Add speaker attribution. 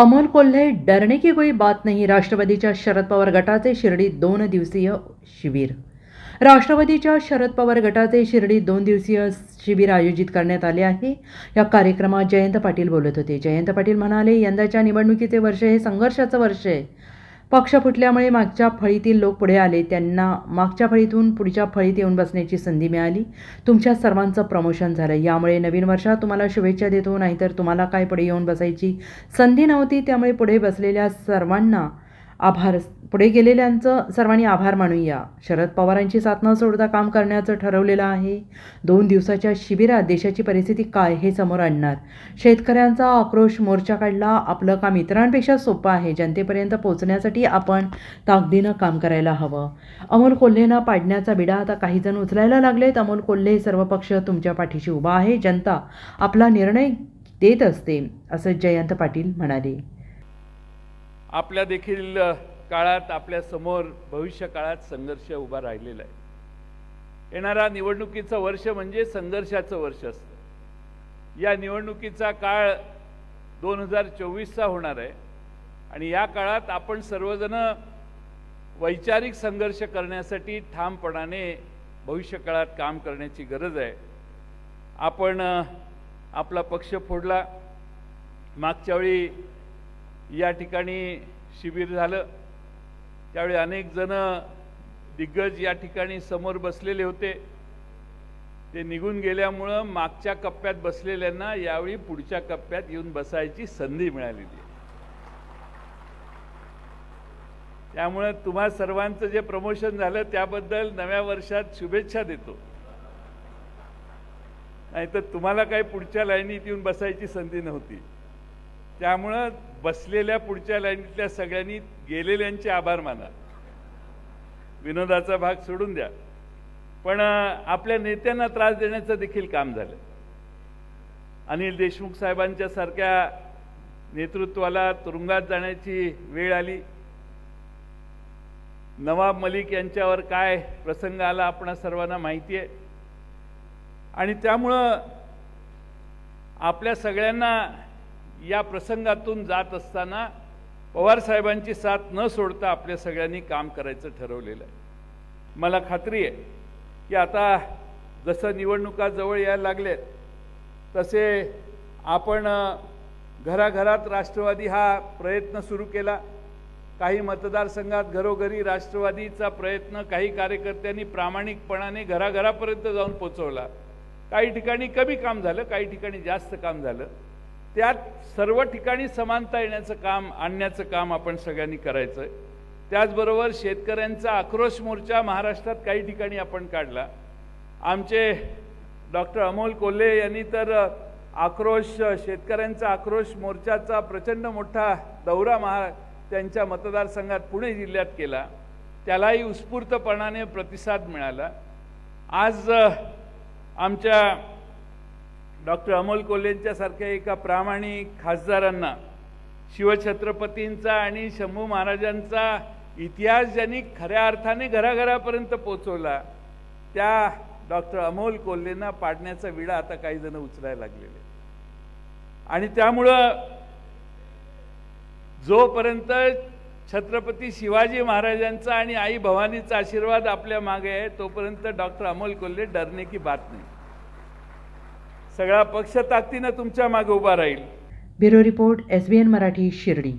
Speaker 1: अमोल कोल्हे डरने की कोई बात नाही राष्ट्रवादीच्या शरद पवार गटाचे शिर्डी दोन दिवसीय शिबिर. राष्ट्रवादीच्या शरद पवार गटाचे शिर्डी दोन दिवसीय शिबिर आयोजित करण्यात आले आहे. या कार्यक्रमात जयंत पाटील बोलत होते. जयंत पाटील म्हणाले यंदाच्या निवडणुकीचे वर्ष हे संघर्षाचं वर्ष आहे. पक्ष फुटल्यामुळे मागच्या फळीतील लोक पुढे आले. त्यांना मागच्या फळीतून पुढच्या फळीत येऊन बसण्याची संधी मिळाली. तुमच्या सर्वांचं प्रमोशन झालं. यामुळे नवीन वर्षात तुम्हाला शुभेच्छा देतो. नाहीतर तुम्हाला काय पुढे येऊन बसायची संधी नव्हती. त्यामुळे पुढे बसलेल्या सर्वांना आभार. पुढे गेलेल्यांचं सर्वांनी आभार मानूया. शरद पवारांची साथ न सोडता काम करण्याचं ठरवलेलं आहे. दोन दिवसाच्या शिबिरात देशाची परिस्थिती काय हे समोर आणणार. शेतकऱ्यांचा आक्रोश मोर्चा काढला. आपलं काम इतरांपेक्षा सोपं आहे. जनतेपर्यंत पोहोचण्यासाठी आपण ताकदीनं काम करायला हवं. अमोल कोल्हेनं पाडण्याचा बिडा आता काही जण उचलायला लागलेत. अमोल कोल्हे सर्व पक्ष तुमच्या पाठीशी उभा आहे. जनता आपला निर्णय देत असते असं जयंत पाटील म्हणाले.
Speaker 2: आपल्या देखील काळात आपल्यासमोर भविष्य काळात संघर्ष उभा राहिलेला आहे. येणारा निवडणुकीचं वर्ष म्हणजे संघर्षाचं वर्ष असतं. या निवडणुकीचा काळ दोन हजार चोवीसचा होणार आहे आणि या काळात आपण सर्वजण वैचारिक संघर्ष करण्यासाठी ठामपणाने भविष्य काळात काम करण्याची गरज आहे. आपण आपला पक्ष फोडला. मागच्या वेळी या ठिकाणी शिबिर झालं. त्यावेळी अनेक जण दिग्गज या ठिकाणी समोर बसलेले होते. ते निघून गेल्यामुळं मागच्या कप्प्यात बसलेल्यांना यावेळी पुढच्या कप्प्यात येऊन बसायची संधी मिळालेली. त्यामुळं तुम्हा सर्वांचं जे प्रमोशन झालं त्याबद्दल नव्या वर्षात शुभेच्छा देतो. नाहीतर तुम्हाला काही पुढच्या लाईनीत येऊन बसायची संधी नव्हती. त्यामुळं बसलेल्या पुढच्या लाईनीतल्या सगळ्यांनी गेलेल्यांचे आभार माना. विनोदाचा भाग सोडून द्या. पण आपल्या नेत्यांना त्रास देण्याचं देखील काम झालं. अनिल देशमुख साहेबांच्या सारख्या नेतृत्वाला तुरुंगात जाण्याची वेळ आली. नवाब मलिक यांच्यावर काय प्रसंग आला आपणा सर्वांना माहिती आहे. आणि त्यामुळं आपल्या सगळ्यांना या प्रसंगातून जात असताना पवारसाहेबांची साथ न सोडता आपल्या सगळ्यांनी काम करायचं ठरवलेलं आहे. मला खात्री आहे की आता जसं निवडणुका जवळ यायला लागल्यात तसे आपण घराघरात राष्ट्रवादी हा प्रयत्न सुरू केला. काही मतदारसंघात घरोघरी राष्ट्रवादीचा प्रयत्न काही कार्यकर्त्यांनी प्रामाणिकपणाने घराघरापर्यंत जाऊन पोचवला. काही ठिकाणी कमी काम झालं काही ठिकाणी जास्त काम झालं. त्यात सर्व ठिकाणी समानता येण्याचं काम आणण्याचं काम आपण सगळ्यांनी करायचं आहे त्याचबरोबर शेतकऱ्यांचा आक्रोश मोर्चा महाराष्ट्रात काही ठिकाणी आपण काढला. आमचे डॉक्टर अमोल कोल्हे यांनी तर आक्रोश शेतकऱ्यांचा आक्रोश मोर्चाचा प्रचंड मोठा दौरा महा त्यांच्या मतदारसंघात पुणे जिल्ह्यात केला. त्यालाही उत्स्फूर्तपणाने प्रतिसाद मिळाला. आज आमच्या डॉक्टर अमोल कोल्हेंच्या सारख्या एका प्रामाणिक खासदारांना शिवछत्रपतींचा आणि शंभू महाराजांचा इतिहास ज्यांनी खऱ्या अर्थाने घराघरापर्यंत पोचवला त्या डॉक्टर अमोल कोल्हेंना पाडण्याचा विडा आता काही जण उचलायला लागलेले आणि त्यामुळं जोपर्यंत छत्रपती शिवाजी महाराजांचा आणि आई भवानीचा आशीर्वाद आपल्या मागे आहे तोपर्यंत डॉक्टर अमोल कोल्हे डरणे की बात नाही. सगळा पक्ष ताकदीनं तुमच्या मागे उभा राहील.
Speaker 1: Bureau report S B N Marathi Shirdi.